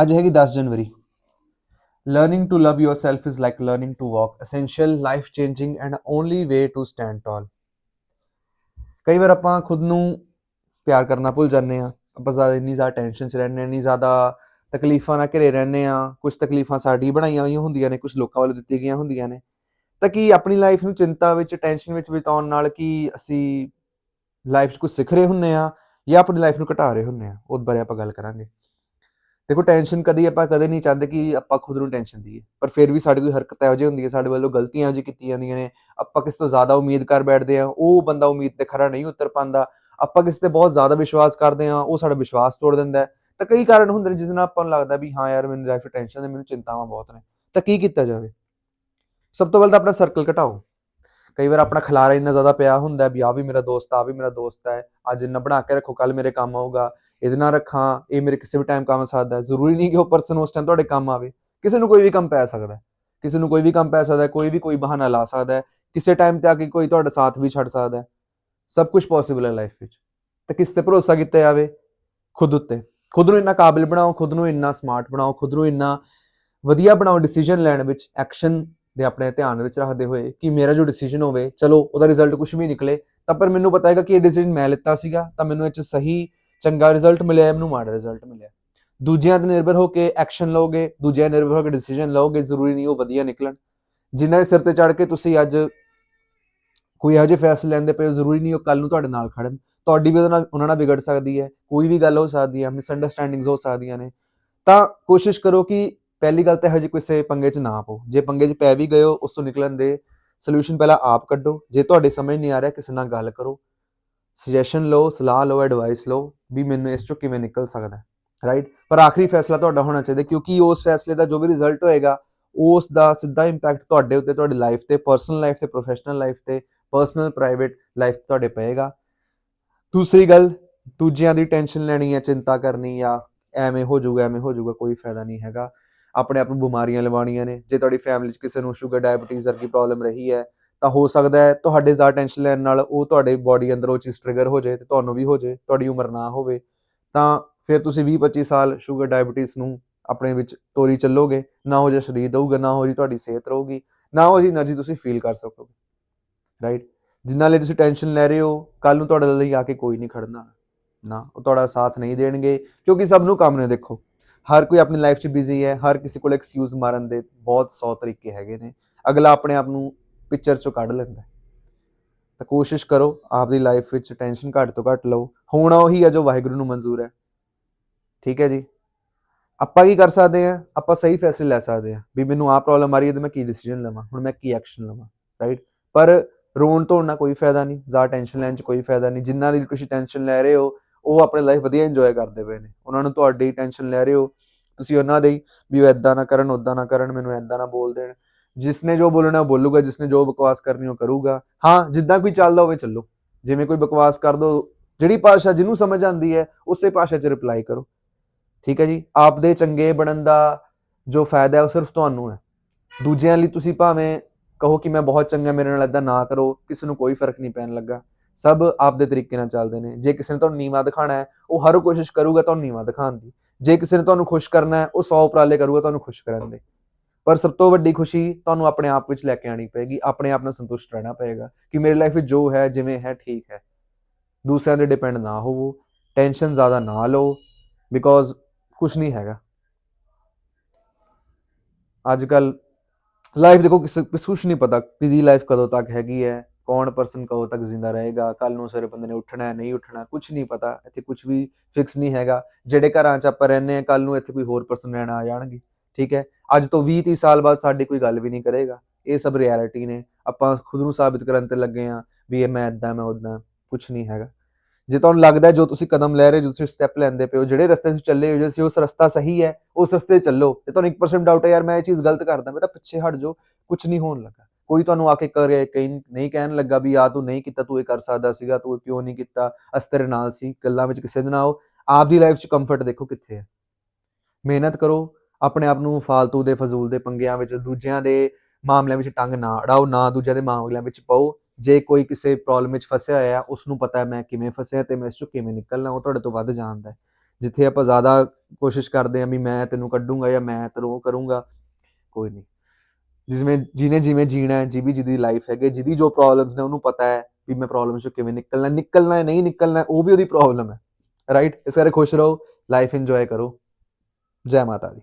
ਅੱਜ ਹੈਗੀ 10 ਜਨਵਰੀ। Learning to love yourself is like learning to walk. Essential life changing and only way to stand tall. ਕਈ ਵਾਰ ਆਪਾਂ ਖੁਦ ਨੂੰ ਪਿਆਰ ਕਰਨਾ ਭੁੱਲ ਜਾਂਦੇ ਆ ਆਪਾਂ ਜ਼ਿਆਦਾ ਇੰਨੀ ਜ਼ਿਆਦਾ ਟੈਨਸ਼ਨ 'ਚ ਰਹਿੰਦੇ ਹਾਂ, ਇੰਨੀ ਜ਼ਿਆਦਾ ਤਕਲੀਫਾਂ ਨਾਲ ਘਿਰੇ ਰਹਿੰਦੇ ਆ ਕੁਝ ਤਕਲੀਫਾਂ ਸਾਡੀ ਬਣਾਈਆਂ ਹੋਈਆਂ ਹੁੰਦੀਆਂ ਨੇ ਕੁਝ ਲੋਕਾਂ ਵੱਲੋਂ ਦਿੱਤੀਆਂ ਗਈਆਂ ਹੁੰਦੀਆਂ ਨੇ। ਤਾਂ ਕੀ ਆਪਣੀ ਲਾਈਫ ਨੂੰ ਚਿੰਤਾ ਵਿੱਚ ਟੈਨਸ਼ਨ ਵਿੱਚ ਬਿਤਾਉਣ ਨਾਲ ਕੀ ਅਸੀਂ ਲਾਈਫ 'ਚ ਕੁਝ ਸਿੱਖ ਰਹੇ ਹੁੰਨੇ ਆ ਜਾਂ ਆਪਣੀ ਲਾਈਫ ਨੂੰ ਘਟਾ ਰਹੇ ਹੁੰਨੇ ਆ ਉਹ ਬਾਰੇ ਆਪਾਂ ਗੱਲ ਕਰਾਂਗੇ। ਦੇਖੋ ਟੈਨਸ਼ਨ ਕਦੀ ਆਪਾਂ ਕਦੇ ਨਹੀਂ ਚਾਹੁੰਦੇ ਕਿ ਆਪਾਂ ਖੁਦ ਨੂੰ ਟੈਨਸ਼ਨ ਦਈਏ। ਪਰ ਫਿਰ ਵੀ ਸਾਡੀ ਕੋਈ ਹਰਕਤ ਇਹੋ ਜਿਹੀ ਹੁੰਦੀ ਹੈ, ਸਾਡੇ ਵੱਲੋਂ ਗਲਤੀਆਂ ਇਹੋ ਕੀਤੀਆਂ ਜਾਂਦੀਆਂ ਨੇ। ਆਪਾਂ ਕਿਸੇ ਤੋਂ ਜ਼ਿਆਦਾ ਉਮੀਦ ਕਰ ਬੈਠਦੇ ਆ ਉਹ ਬੰਦਾ ਉਮੀਦ ਤੇ ਖਰਾ ਨਹੀਂ ਉਤਰ ਪਾਉਂਦਾ। ਆਪਾਂ ਕਿਸੇ ਤੇ ਬਹੁਤ ਜ਼ਿਆਦਾ ਵਿਸ਼ਵਾਸ ਕਰਦੇ ਆ ਉਹ ਸਾਡਾ ਵਿਸ਼ਵਾਸ ਤੋੜ ਦਿੰਦਾ ਤਾਂ ਕਈ ਕਾਰਨ ਹੁੰਦੇ ਨੇ ਜਿਸ ਨਾਲ ਆਪਾਂ ਨੂੰ ਲੱਗਦਾ ਵੀ ਹਾਂ ਯਾਰ, ਮੈਨੂੰ ਲਾਈਫ ਟੈਨਸ਼ਨ ਹੈ ਮੈਨੂੰ ਚਿੰਤਾਵਾਂ ਬਹੁਤ ਨੇ। ਤਾਂ ਕੀ ਕੀਤਾ ਜਾਵੇ? ਸਭ ਤੋਂ ਪਹਿਲਾਂ ਤਾਂ ਆਪਣਾ ਸਰਕਲ ਘਟਾਓ। ਕਈ ਵਾਰ ਆਪਣਾ ਖਲਾਰਾ ਇੰਨਾ ਜ਼ਿਆਦਾ ਪਿਆ ਹੁੰਦਾ ਵੀ ਆ ਵੀ ਮੇਰਾ ਦੋਸਤ ਆ ਵੀ ਮੇਰਾ ਦੋਸਤ ਹੈ। ਅੱਜ ਇੰਨਾ ਬਣਾ ਕੇ ਰੱਖੋ ਕੱਲ ਮੇਰੇ ਕੰਮ ਆਊਗਾ। ਇਹਦੇ ਨਾਲ ਰੱਖਾਂ, ਇਹ ਮੇਰੇ ਕਿਸੇ ਵੀ ਟਾਈਮ ਕੰਮ ਆ ਸਕਦਾ ਜ਼ਰੂਰੀ ਨਹੀਂ ਕਿ ਉਹ ਪਰਸਨ ਉਸ ਟਾਈਮ ਤੁਹਾਡੇ ਕੰਮ ਆਵੇ। ਕਿਸੇ ਨੂੰ ਕੋਈ ਵੀ ਕੰਮ ਪੈ ਸਕਦਾ ਕਿਸੇ ਨੂੰ ਕੋਈ ਵੀ ਕੰਮ ਪੈ ਸਕਦਾ ਕੋਈ ਵੀ ਕੋਈ ਬਹਾਨਾ ਲਾ ਸਕਦਾ ਕਿਸੇ ਟਾਈਮ ਤੇ ਆ ਕੇ ਕੋਈ ਤੁਹਾਡਾ ਸਾਥ ਵੀ ਛੱਡ ਸਕਦਾ ਸਭ ਕੁਝ ਪੋਸੀਬਲ ਹੈ ਲਾਈਫ ਵਿੱਚ। ਤਾਂ ਕਿਸ ਤੇ ਭਰੋਸਾ ਕੀਤਾ ਜਾਵੇ? ਖੁਦ ਉੱਤੇ। ਖੁਦ ਨੂੰ ਇੰਨਾ ਕਾਬਿਲ ਬਣਾਓ, ਖੁਦ ਨੂੰ ਇੰਨਾ ਸਮਾਰਟ ਬਣਾਓ, ਖੁਦ ਨੂੰ ਇੰਨਾ ਵਧੀਆ ਬਣਾਓ ਡਿਸੀਜਨ ਲੈਣ ਵਿੱਚ ਐਕਸ਼ਨ ਦੇ ਆਪਣੇ ਧਿਆਨ ਵਿੱਚ ਰੱਖਦੇ ਹੋਏ ਕਿ ਮੇਰਾ ਜੋ ਡਿਸੀਜਨ ਹੋਵੇ, ਚਲੋ ਉਹਦਾ ਰਿਜ਼ਲਟ ਕੁਝ ਵੀ ਨਿਕਲੇ, ਤਾਂ ਪਰ ਮੈਨੂੰ ਪਤਾ ਹੈਗਾ ਕਿ ਇਹ ਡਿਸੀਜਨ ਮੈਂ ਲਿੱਤਾ ਸੀਗਾ, ਤਾਂ ਮੈਨੂੰ ਇਹ ਚ ਸਹੀ ਚੰਗਾ ਰਿਜ਼ਲਟ ਮਿਲਿਆ ਮੈਨੂੰ ਮਾੜਾ ਰਿਜ਼ਲਟ ਮਿਲਿਆ। ਦੂਜਿਆਂ ਤੇ ਨਿਰਭਰ ਹੋ ਕੇ ਐਕਸ਼ਨ ਲਓਗੇ, ਦੂਜਿਆਂ ਤੇ ਨਿਰਭਰ ਹੋ ਕੇ ਡਿਸੀਜਨ ਲਓਗੇ, ਜ਼ਰੂਰੀ ਨਹੀਂ ਉਹ ਵਧੀਆ ਨਿਕਲਣ। ਜਿਨ੍ਹਾਂ ਦੇ ਸਿਰ ਤੇ ਚੜ ਕੇ ਤੁਸੀਂ ਅੱਜ ਕੋਈ ਇਹੋ ਜਿਹੇ ਫੈਸਲੇ ਲੈਂਦੇ ਪਏ ਹੋ, ਜ਼ਰੂਰੀ ਨਹੀਂ ਉਹ ਕੱਲ ਨੂੰ ਤੁਹਾਡੇ ਨਾਲ ਖੜਨ। ਤੁਹਾਡੀ ਵੀ ਉਹਦੇ ਨਾਲ, ਉਹਨਾਂ ਨਾਲ ਵਿਗੜ ਸਕਦੀ ਹੈ, ਕੋਈ ਵੀ ਗੱਲ ਹੋ ਸਕਦੀ ਹੈ ਮਿਸਅੰਡਰਸਟੈਂਡਿੰਗਸ ਹੋ ਸਕਦੀਆਂ ਨੇ। ਤਾਂ ਕੋਸ਼ਿਸ਼ ਕਰੋ ਕਿ ਪਹਿਲੀ ਗੱਲ ਤਾਂ ਇਹੋ ਜਿਹੇ ਕਿਸੇ ਪੰਗੇ 'ਚ ਨਾ ਪਾਓ। ਜੇ ਪੰਗੇ 'ਚ ਪੈ ਵੀ ਗਏ ਹੋ, ਉਸ ਤੋਂ ਨਿਕਲਣ ਦੇ ਸੋਲੂਸ਼ਨ ਪਹਿਲਾਂ ਆਪ ਕੱਢੋ। ਜੇ ਤੁਹਾਡੇ ਸਮਝ ਨਹੀਂ ਆ ਰਿਹਾ, ਕਿਸੇ ਨਾਲ ਗੱਲ ਕਰੋ। ਸੁਜੈਸ਼ਨ ਲਓ, ਸਲਾਹ ਲਓ ਐਡਵਾਈਸ ਲਓ ਵੀ ਮੈਨੂੰ ਇਸ ਚੋਂ ਕਿਵੇਂ ਨਿਕਲ ਸਕਦਾ ਰਾਈਟ ਪਰ ਆਖਰੀ ਫੈਸਲਾ ਤੁਹਾਡਾ ਹੋਣਾ ਚਾਹੀਦਾ ਕਿਉਂਕਿ ਉਸ ਫੈਸਲੇ ਦਾ ਜੋ ਵੀ ਰਿਜ਼ਲਟ ਹੋਏਗਾ, ਉਸ ਦਾ ਸਿੱਧਾ ਇੰਪੈਕਟ ਤੁਹਾਡੇ ਉੱਤੇ, ਤੁਹਾਡੀ ਲਾਈਫ ਤੇ ਪਰਸਨਲ ਲਾਈਫ ਤੇ ਪ੍ਰੋਫੈਸ਼ਨਲ ਲਾਈਫ ਤੇ ਪਰਸਨਲ ਪ੍ਰਾਈਵੇਟ ਲਾਈਫ ਤੁਹਾਡੇ ਪਏਗਾ। ਦੂਸਰੀ ਗੱਲ, ਦੂਜਿਆਂ ਦੀ ਟੈਨਸ਼ਨ ਲੈਣੀ ਹੈ, ਚਿੰਤਾ ਕਰਨੀ ਜਾਂ ਐਵੇਂ ਹੋ ਜਾਊਗਾ, ਐਵੇਂ ਹੋ ਜਾਊਗਾ, ਕੋਈ ਫਾਇਦਾ ਨਹੀਂ ਹੈਗਾ। ਆਪਣੇ ਆਪ ਨੂੰ ਬਿਮਾਰੀਆਂ ਲਵਾਉਣੀਆਂ ਨੇ, ਜੇ ਤੁਹਾਡੀ ਫੈਮਿਲੀ 'ਚ ਕਿਸੇ ਨੂੰ ਸ਼ੂਗਰ ਡਾਇਬੀਟੀਜ਼ ਵਰਗੀ ਪ੍ਰੋਬਲਮ ਰਹੀ ਹੈ ਤਾਂ ਹੋ ਸਕਦਾ ਹੈ ਤੁਹਾਡੇ ਜ਼ਿਆਦਾ ਟੈਨਸ਼ਨ ਲੈਣ ਨਾਲ ਉਹ ਤੁਹਾਡੇ ਬਾਡੀ ਅੰਦਰ ਉਹ ਚੀਜ਼ ਟ੍ਰਿਗਰ ਹੋ ਜਾਏ ਤੇ ਤੁਹਾਨੂੰ ਵੀ ਹੋ ਜਾਏ, ਤੁਹਾਡੀ ਉਮਰ ਨਾ ਹੋਵੇ। ਤਾਂ ਫਿਰ ਤੁਸੀਂ 20 25 ਸਾਲ ਸ਼ੂਗਰ ਡਾਇਬੀਟਿਸ ਨੂੰ ਆਪਣੇ ਵਿੱਚ ਤੋਰੀ ਚੱਲੋਗੇ, ਨਾ ਹੋ ਜੇ ਸਰੀਰ ਰਹੂਗਾ ਨਾ ਹੋ ਜੀ ਤੁਹਾਡੀ ਸਿਹਤ ਰਹੂਗੀ, ਨਾ ਹੋ ਜੀ એનર્ਜੀ ਤੁਸੀਂ ਫੀਲ ਕਰ ਸਕੋਗੇ। ਰਾਈਟ ਜਿੰਨਾ ਲਈ ਤੁਸੀਂ ਟੈਨਸ਼ਨ ਲੈ ਰਹੇ ਹੋ ਕੱਲ ਨੂੰ ਤੁਹਾਡੇ ਲਈ ਆ ਕੇ ਕੋਈ ਨਹੀਂ ਖੜਨਾ। ਨਾ, ਉਹ ਤੁਹਾਡਾ ਸਾਥ ਨਹੀਂ ਦੇਣਗੇ, ਕਿਉਂਕਿ ਸਭ ਨੂੰ ਕੰਮ ਨੇ ਦੇਖੋ। ਹਰ ਕੋਈ ਆਪਣੀ ਲਾਈਫ 'ਚ ਬਿਜ਼ੀ ਹੈ, ਹਰ ਕਿਸੇ ਕੋਲ ਐਕਸਕਿਊਜ਼ ਮਾਰਨ ਦੇ ਬਹੁਤ ਸੌ ਤਰੀਕੇ ਹੈਗੇ ਨੇ। ਅਗਲਾ ਆਪਣੇ ਆਪ ਨੂੰ ਪਿਕਚਰ 'ਚੋਂ ਕੱਢ ਲੈਂਦਾ ਤਾਂ ਕੋਸ਼ਿਸ਼ ਕਰੋ ਆਪਦੀ ਲਾਈਫ ਵਿੱਚ ਟੈਨਸ਼ਨ ਘੱਟ ਤੋਂ ਘੱਟ ਲਓ। ਹੋਣਾ ਉਹੀ ਹੈ ਜੋ ਵਾਹਿਗੁਰੂ ਨੂੰ ਮਨਜ਼ੂਰ ਹੈ। ਠੀਕ ਹੈ ਜੀ? ਆਪਾਂ ਕੀ ਕਰ ਸਕਦੇ ਹਾਂ? ਆਪਾਂ ਸਹੀ ਫੈਸਲੇ ਲੈ ਸਕਦੇ ਹਾਂ। ਵੀ ਮੈਨੂੰ ਆਹ ਪ੍ਰੋਬਲਮ ਆ ਰਹੀ ਹੈ ਤੇ ਮੈਂ ਕੀ ਡਿਸੀਜਨ ਲਵਾਂ? ਹੁਣ ਮੈਂ ਕੀ ਐਕਸ਼ਨ ਲਵਾਂ? ਰਾਈਟ ਪਰ ਰੋਣ ਧੋਣ ਨਾਲ ਕੋਈ ਫਾਇਦਾ ਨਹੀਂ। ਜ਼ਿਆਦਾ ਟੈਨਸ਼ਨ ਲੈਣ 'ਚ ਕੋਈ ਫਾਇਦਾ ਨਹੀਂ। ਜਿੰਨਾਂ ਦੀ ਤੁਸੀਂ ਟੈਨਸ਼ਨ ਲੈ ਰਹੇ ਹੋ, ਉਹ ਆਪਣੀ ਲਾਈਫ ਵਧੀਆ ਇੰਜੋਏ ਕਰਦੇ ਪਏ ਨੇ। ਉਹਨਾਂ ਨੂੰ ਤੁਹਾਡੀ ਟੈਨਸ਼ਨ ਲੈ ਰਹੇ ਹੋ। ਤੁਸੀਂ ਉਹਨਾਂ ਦੇ ਹੀ ਵੀ ਉਹ ਐਦਾਂ ਨਾ ਕਰਨ ਉਦਾਂ ਨਾ ਕਰਨ, ਮੈਨੂੰ ਐਦਾਂ ਨਾ ਬੋਲ ਦੇਣ। ਜਿਸਨੇ ਜੋ ਬੋਲਣਾ ਉਹ ਬੋਲੂਗਾ, ਜਿਸਨੇ ਜੋ ਬਕਵਾਸ ਕਰਨੀ ਉਹ ਕਰੂਗਾ। ਹਾਂ, ਜਿੱਦਾਂ ਕੋਈ ਚੱਲਦਾ ਹੋਵੇ ਚੱਲੋ। ਜਿਵੇਂ ਕੋਈ ਬਕਵਾਸ ਕਰ ਦੋ ਜਿਹੜੀ ਭਾਸ਼ਾ ਜਿਹਨੂੰ ਸਮਝ ਆਉਂਦੀ ਹੈ, ਉਸੇ ਭਾਸ਼ਾ 'ਚ ਰਿਪਲਾਈ ਕਰੋ। ਠੀਕ ਹੈ ਜੀ? ਆਪਦੇ ਚੰਗੇ ਬਣਨ ਦਾ ਜੋ ਫਾਇਦਾ ਹੈ, ਉਹ ਸਿਰਫ ਤੁਹਾਨੂੰ ਹੈ। ਦੂਜਿਆਂ ਲਈ ਤੁਸੀਂ ਭਾਵੇਂ ਕਹੋ ਕਿ ਮੈਂ ਬਹੁਤ ਚੰਗਾ, ਮੇਰੇ ਨਾਲ ਇਦਾਂ ਨਾ ਕਰੋ, ਕਿਸੇ ਨੂੰ ਕੋਈ ਫ਼ਰਕ ਨਹੀਂ ਪੈਣ ਲੱਗਾ। ਸਭ ਆਪਦੇ ਤਰੀਕੇ ਨਾਲ ਚੱਲਦੇ ਨੇ। ਜੇ ਕਿਸੇ ਨੇ ਤੁਹਾਨੂੰ ਨੀਵਾ ਦਿਖਾਣਾ ਹੈ, ਉਹ ਹਰ ਕੋਸ਼ਿਸ਼ ਕਰੂਗਾ ਤੁਹਾਨੂੰ ਨੀਵਾ ਦਿਖਾਉਣ ਦੀ। ਜੇ ਕਿਸੇ ਨੇ ਤੁਹਾਨੂੰ ਖੁਸ਼ ਕਰਨਾ ਹੈ, ਉਹ 100 ਉਪਰਾਲੇ ਕਰੂਗਾ ਤੁਹਾਨੂੰ ਖੁਸ਼ ਕਰਨ ਦੇ। ਪਰ ਸਭ ਤੋਂ ਵੱਡੀ ਖੁਸ਼ੀ ਤੁਹਾਨੂੰ ਆਪਣੇ ਆਪ ਵਿੱਚ ਲੈ ਕੇ ਆਣੀ ਪਏਗੀ, ਆਪਣੇ ਆਪ ਨਾਲ ਸੰਤੁਸ਼ਟ ਰਹਿਣਾ ਪਏਗਾ ਕਿ ਮੇਰੀ ਲਾਈਫ ਵਿੱਚ ਜੋ ਹੈ, ਜਿਵੇਂ ਹੈ, ਠੀਕ ਹੈ। ਦੂਸਰਿਆਂ ਦੇ ਡਿਪੈਂਡ ਨਾ ਹੋਵੋ ਟੈਨਸ਼ਨ ਜ਼ਿਆਦਾ ਨਾ ਲਓ ਬਿਕੋਜ਼ ਕੁਝ ਨਹੀਂ ਹੈਗਾ। ਅੱਜ ਕੱਲ ਲਾਈਫ ਦੇਖੋ, ਕਿਸੇ ਕੁਝ ਨਹੀਂ ਪਤਾ ਕਿਹਦੀ ਲਾਈਫ ਕਦੋਂ ਤੱਕ ਹੈਗੀ ਹੈ, ਕੌਣ ਪਰਸਨ ਕਦੋਂ ਤੱਕ ਜ਼ਿੰਦਾ ਰਹੇਗਾ ਕੱਲ ਨੂੰ ਸਵੇਰੇ ਬੰਦੇ ਨੇ ਉੱਠਣਾ ਹੈ, ਨਹੀਂ ਉੱਠਣਾ ਕੁਝ ਨਹੀਂ ਪਤਾ, ਇੱਥੇ ਕੁਝ ਵੀ ਫਿਕਸ ਨਹੀਂ ਹੈਗਾ। ਜਿਹੜੇ ਘਰਾਂ 'ਚ ਆਪਾਂ ਰਹਿੰਦੇ ਆ ਕੱਲ ਨੂੰ ਇੱਥੇ ਕੋਈ ਹੋਰ ਪਰਸਨ ਰਹਿਣ ਆ ਜਾਣਗੇ। ਠੀਕ ਹੈ? ਅੱਜ ਤੋਂ 20 30 ਸਾਲ ਬਾਅਦ ਸਾਡੀ ਕੋਈ ਗੱਲ ਵੀ ਨਹੀਂ ਕਰੇਗਾ। ਇਹ ਸਭ ਰਿਐਲਿਟੀ ਨੇ। ਆਪਾਂ ਖੁਦ ਨੂੰ ਸਾਬਿਤ ਕਰਨ ਤੇ ਲੱਗੇ ਆ ਵੀ ਇਹ ਮੈਂ ਇਦਾਂ ਮੈਂ ਉਦਾਂ ਕੁਝ ਨਹੀਂ ਹੈਗਾ। ਜੇ ਤੁਹਾਨੂੰ ਲੱਗਦਾ ਜੋ ਤੁਸੀਂ ਕਦਮ ਲੈ ਰਹੇ ਹੋ, ਜੋ ਤੁਸੀਂ ਸਟੈਪ ਲੈਂਦੇ ਪਏ ਹੋ, ਜਿਹੜੇ ਰਸਤੇ ਤੁਸੀਂ ਚੱਲੇ ਹੋ, ਜੇ ਸੀ ਉਸ ਰਸਤਾ ਸਹੀ ਹੈ, ਉਸ ਰਸਤੇ ਚੱਲੋ ਤੇ ਤੁਹਾਨੂੰ 1% ਡਾਊਟ ਹੈ, ਯਾਰ, ਮੈਂ ਇਹ ਚੀਜ਼ ਗਲਤ ਕਰਦਾ, ਮੈਂ ਤਾਂ ਪਿੱਛੇ ਹਟ ਜਾਓ ਕੁਝ ਨਹੀਂ ਹੋਣ ਲੱਗਾ। ਕੋਈ ਤੁਹਾਨੂੰ ਆ ਕੇ ਕਰੇ, ਕਈ ਨਹੀਂ ਕਹਿਣ ਲੱਗਾ ਵੀ ਆ ਤੂੰ ਨਹੀਂ ਕੀਤਾ, ਤੂੰ ਇਹ ਕਰ ਸਕਦਾ ਸੀਗਾ, ਤੂੰ ਕਿਉਂ ਨਹੀਂ ਕੀਤਾ? ਅਸਤਰ ਨਾਲ ਸੀ, ਗੱਲਾਂ ਵਿੱਚ ਕਿਸੇ ਦੇ ਨਾਲ ਆਓ। ਆਪ ਦੀ ਲਾਈਫ 'ਚ ਕੰਫਰਟ ਦੇਖੋ ਕਿੱਥੇ ਹੈ। ਮਿਹਨਤ ਕਰੋ ਆਪਣੇ ਆਪ ਨੂੰ ਫਾਲਤੂ ਦੇ ਫਜ਼ੂਲ ਦੇ ਪੰਗਿਆਂ ਵਿੱਚ, ਦੂਜਿਆਂ ਦੇ ਮਾਮਲਿਆਂ ਵਿੱਚ ਟੰਗ ਨਾ ਅੜਾਓ, ਨਾ ਦੂਜਿਆਂ ਦੇ ਮਾਮਲਿਆਂ ਵਿੱਚ ਪਾਓ। ਜੇ ਕੋਈ ਕਿਸੇ ਪ੍ਰੋਬਲਮ ਵਿੱਚ ਫਸਿਆ ਹੋਇਆ ਉਸ ਨੂੰ ਪਤਾ ਹੈ ਮੈਂ ਕਿਵੇਂ ਫਸਿਆ, ਤੇ ਮੈਂ ਇਸ ਚੋਂ ਕਿਵੇਂ ਨਿਕਲਣਾ, ਉਹ ਤੁਹਾਡੇ ਤੋਂ ਵੱਧ ਜਾਣਦਾ ਹੈ। ਜਿੱਥੇ ਆਪਾਂ ਜ਼ਿਆਦਾ ਕੋਸ਼ਿਸ਼ ਕਰਦੇ ਹਾਂ ਵੀ ਮੈਂ ਤੈਨੂੰ ਕੱਢੂੰਗਾ ਜਾਂ ਮੈਂ ਤੈਨੂੰ ਉਹ ਕਰੂੰਗਾ, ਕੋਈ ਨਹੀਂ। ਜਿਵੇਂ, ਜਿਹਨੇ ਜਿਵੇਂ ਜੀਣਾ ਹੈ, ਜਿਹਦੀ ਜਿਹਦੀ ਲਾਈਫ ਹੈਗੇ ਜਿਹਦੀ ਜੋ ਪ੍ਰੋਬਲਮਸ ਨੇ, ਉਹਨੂੰ ਪਤਾ ਹੈ ਵੀ ਮੈਂ ਪ੍ਰੋਬਲਮ ਚੋਂ ਕਿਵੇਂ ਨਿਕਲਣਾ ਨਿਕਲਣਾ ਹੈ, ਨਹੀਂ ਨਿਕਲਣਾ ਉਹ ਵੀ ਉਹਦੀ ਪ੍ਰੋਬਲਮ ਹੈ। ਰਾਈਟ ਇਸ ਕਰਕੇ ਖੁਸ਼ ਰਹੋ ਲਾਈਫ ਇੰਜੋਏ ਕਰੋ। ਜੈ ਮਾਤਾ ਦੀ।